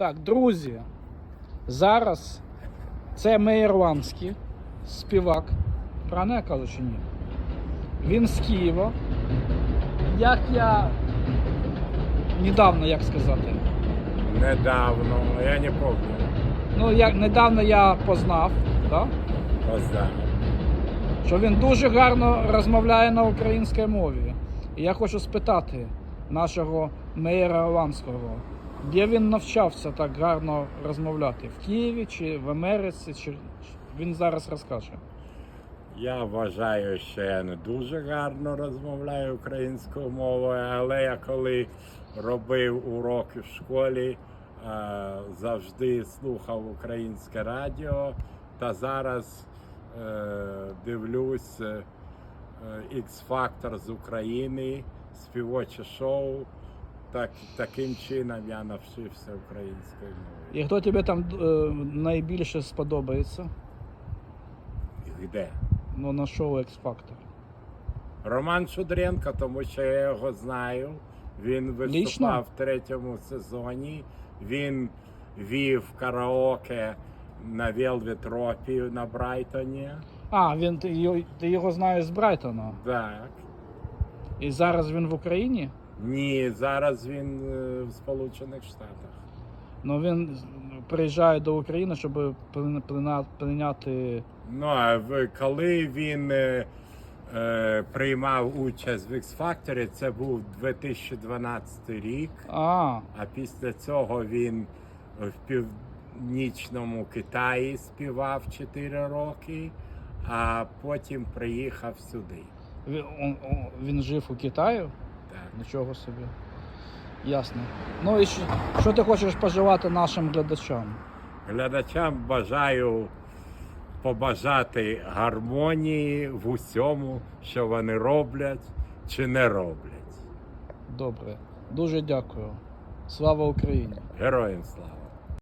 Так, друзі, зараз це Мейер Ламський, співак. Правильно я кажу чи ні? Він з Києва. Як я недавно, як сказати, Недавно, я не помню. ну як недавно я познав, да? Поздав. що він дуже гарно розмовляє на українській мові. І я хочу спитати нашого мейера Ламського, де він навчався так гарно розмовляти? В Києві чи в Америці? Чи... Він зараз розкаже. Я вважаю, що я не дуже гарно розмовляю українською мовою, але я коли робив уроки в школі, е, завжди слухав українське радіо. Та зараз е, дивлюсь е, X-Factor з України, співоче шоу. Так, таким чином я навчився українською мовою. І хто тобі там е, найбільше сподобається? Де? Ну, на шоу X Factor. Роман Шудренко, тому що я його знаю. Він виступав Лічно? в третьому сезоні. Він вів караоке на Velvet Ропі на Брайтоні. А, він ти його, ти його знаєш з Брайтона. Так. І зараз він в Україні. Ні, зараз він е, в Сполучених Штатах. Ну він приїжджає до України, щоб прийня- прийня- прийняти. Ну, а коли він е, е, приймав участь в X-Factor, це був 2012 рік. А, А після цього він в північному Китаї співав 4 роки, а потім приїхав сюди. він, він жив у Китаї. Нічого собі. Ясно. Ну і що, що ти хочеш пожелати нашим глядачам? Глядачам бажаю побажати гармонії в усьому, що вони роблять чи не роблять. Добре. Дуже дякую. Слава Україні! Героям слава!